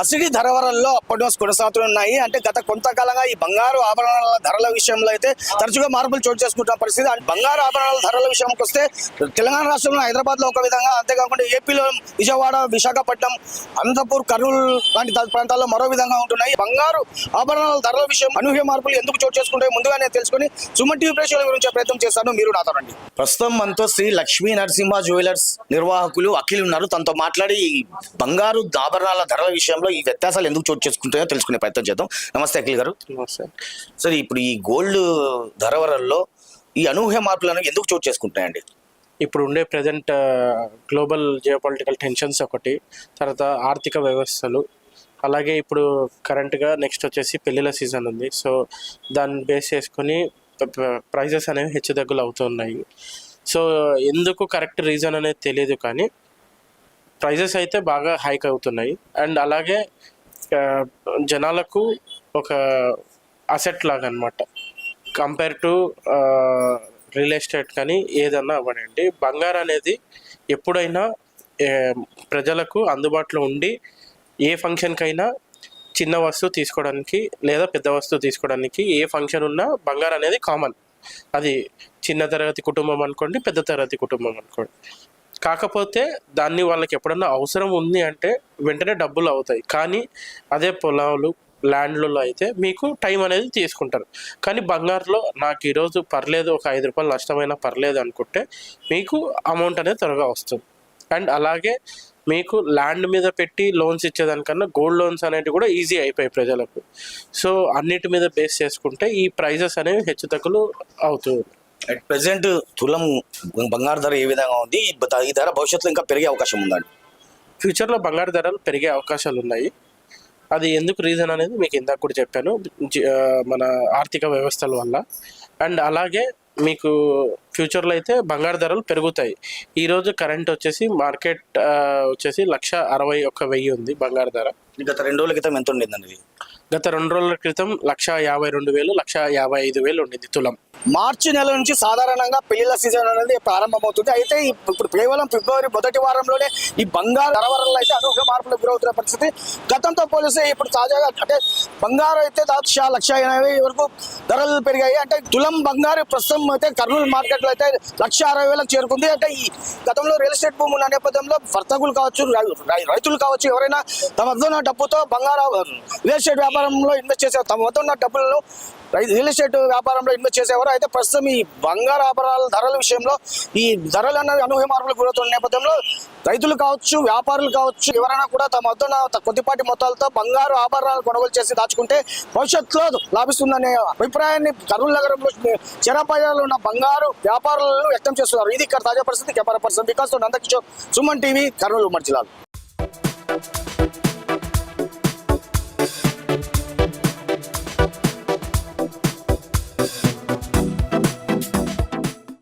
పసిడి ధరవరంలో అప్పటి కొనసాగుతున్నాయి అంటే గత కొంతకాలంగా ఈ బంగారు ఆభరణాల ధరల విషయంలో అయితే తరచుగా మార్పులు చోటు చేసుకుంటున్న పరిస్థితి. అండ్ బంగారు ఆభరణాల ధరల విషయంకి వస్తే తెలంగాణ రాష్ట్రంలో హైదరాబాద్లో ఒక విధంగా అంతేకాకుండా ఏపీలో విజయవాడ విశాఖపట్నం అనంతపూర్ కర్నూలు లాంటి ప్రాంతాల్లో మరో విధంగా ఉంటున్నాయి. బంగారు ఆభరణాల ధరల విషయం అనూహ్య మార్పులు ఎందుకు చోటు చేసుకుంటాయి ముందుగా నేను తెలుసుకొని సుమన్ టీవీ ప్రేక్షకుల గురించి ప్రయత్నం చేస్తాను మీరు నాతో రండి. ప్రస్తుతం మనతో శ్రీ లక్ష్మీ నరసింహ జ్యువెలర్స్ నిర్వాహకులు అఖిల్ ఉన్నారు. తనతో మాట్లాడి బంగారు ఆభరణాల ధరల విషయంలో ఈ వ్యత్యాసాలు ఎందుకు చోటు చేసుకుంటాయో తెలుసుకునే ప్రయత్నం చేద్దాం. నమస్తే అఖిల్ గారు. సార్ సరే ఇప్పుడు ఈ గోల్డ్ ధరవరల్లో ఈ అనూహ్య మార్పులు అనేవి ఎందుకు చోటు చేసుకుంటాయండి ఇప్పుడు ఉండే ప్రజెంట్ గ్లోబల్ జియోపాలిటికల్ టెన్షన్స్ ఒకటి తర్వాత ఆర్థిక వ్యవస్థలు అలాగే ఇప్పుడు కరెంట్గా నెక్స్ట్ వచ్చేసి పెళ్ళిళ్ళ సీజన్ ఉంది. సో దాన్ని బేస్ చేసుకొని ప్రైజెస్ అనేవి హెచ్చుతగ్గులు అవుతున్నాయి. సో ఎందుకు కరెక్ట్ రీజన్ అనేది తెలియదు కానీ ప్రైజెస్ అయితే బాగా హైక్ అవుతున్నాయి. అండ్ అలాగే జనాలకు ఒక అసెట్ లాగా అనమాట కంపేర్ టు రియల్ ఎస్టేట్ కానీ ఏదన్నా అవ్వనండి. బంగారం అనేది ఎప్పుడైనా ప్రజలకు అందుబాటులో ఉండి ఏ ఫంక్షన్కైనా చిన్న వస్తువు తీసుకోవడానికి లేదా పెద్ద వస్తువు తీసుకోవడానికి ఏ ఫంక్షన్ ఉన్నా బంగారం అనేది కామన్. అది చిన్న తరగతి కుటుంబం అనుకోండి పెద్ద తరగతి కుటుంబం అనుకోండి. కాకపోతే దాన్ని వాళ్ళకి ఎప్పుడన్నా అవసరం ఉంది అంటే వెంటనే డబ్బులు అవుతాయి. కానీ అదే పొలాలు ల్యాండ్లలో అయితే మీకు టైం అనేది తీసుకుంటారు. కానీ బంగారులో నాకు ఈరోజు పర్లేదు ఒక ఐదు రూపాయలు నష్టమైనా పర్లేదు అనుకుంటే మీకు అమౌంట్ అనేది త్వరగా వస్తుంది. అండ్ అలాగే మీకు ల్యాండ్ మీద పెట్టి లోన్స్ ఇచ్చేదానికన్నా గోల్డ్ లోన్స్ అనేవి కూడా ఈజీ అయిపోయాయి ప్రజలకు. సో అన్నిటి మీద బేస్ చేసుకుంటే ఈ ప్రైజెస్ అనేవి హెచ్చుతగ్గులు అవుతుంది అట్ ప్రెసెంట్ తులం బంగారు ధర ఏ విధంగా ఉంది? ఈ ధర భవిష్యత్తులో ఇంకా పెరిగే అవకాశం ఉందండి ఫ్యూచర్లో బంగారు ధరలు పెరిగే అవకాశాలు ఉన్నాయి. అది ఎందుకు రీజన్ అనేది మీకు ఇందాక కూడా చెప్పాను. మన ఆర్థిక వ్యవస్థల వల్ల. అండ్ అలాగే మీకు ఫ్యూచర్లో అయితే బంగారు ధరలు పెరుగుతాయి. ఈరోజు కరెంట్ వచ్చేసి మార్కెట్ వచ్చేసి లక్ష అరవై ఒక్క వెయ్యి ఉంది బంగారు ధర. గత రెండు రోజుల క్రితం ఎంత ఉండేదండి గత రెండు రోజుల క్రితం లక్ష యాభై రెండు వేలు లక్ష యాభై ఐదు వేలు ఉండింది తులం. మార్చి నెల నుంచి సాధారణంగా పెళ్ళిళ్ళ సీజన్ అనేది ప్రారంభమవుతుంది. అయితే ఇప్పుడు కేవలం ఫిబ్రవరి మొదటి వారంలోనే ఈ బంగారు ధరవరల్లో అయితే అనూహ్య మార్పులు గురవుతున్న పరిస్థితి. గతంతో పోలిస్తే ఇప్పుడు తాజాగా అంటే బంగారు అయితే దాదాపు లక్ష ఎనభై వరకు ధరలు పెరిగాయి. అంటే తులం బంగారు ప్రస్తుతం అయితే కర్నూలు మార్కెట్లో అయితే లక్ష అరవై వేలకు చేరుకుంది. అంటే ఈ గతంలో రియల్ ఎస్టేట్ భూమి ఉన్న నేపథ్యంలో వర్తకులు కావచ్చు రైతులు కావచ్చు ఎవరైనా తమ వద్ద ఉన్న డబ్బుతో బంగారు రియల్ ఎస్టేట్ వ్యాపారంలో ఇన్వెస్ట్ చేసే తమ వద్ద ఉన్న డబ్బులను రియల్ ఎస్టేట్ వ్యాపారంలో ఇన్వెస్ట్ చేసేవారు. అయితే ప్రస్తుతం ఈ బంగారు ఆభరణాల ధరల విషయంలో ఈ ధరలు అన్నవి అనూహ్య మార్పులు గురవుతున్న నేపథ్యంలో రైతులు కావచ్చు వ్యాపారులు కావచ్చు ఎవరైనా కూడా తమ వద్ద కొద్దిపాటి మొత్తాలతో బంగారు ఆభరణాలు కొనుగోలు చేసి దాచుకుంటే భవిష్యత్తులో లాభిస్తుందనే అభిప్రాయాన్ని కర్నూలు నగరంలో చెరాపాయాలో ఉన్న బంగారు వ్యాపారులను వ్యక్తం చేస్తున్నారు. ఇది ఇక్కడ తాజా పరిస్థితి. Camera person Vikas Nandakishore Suman TV Kurnool ఉమ్మడి జిల్లాలో.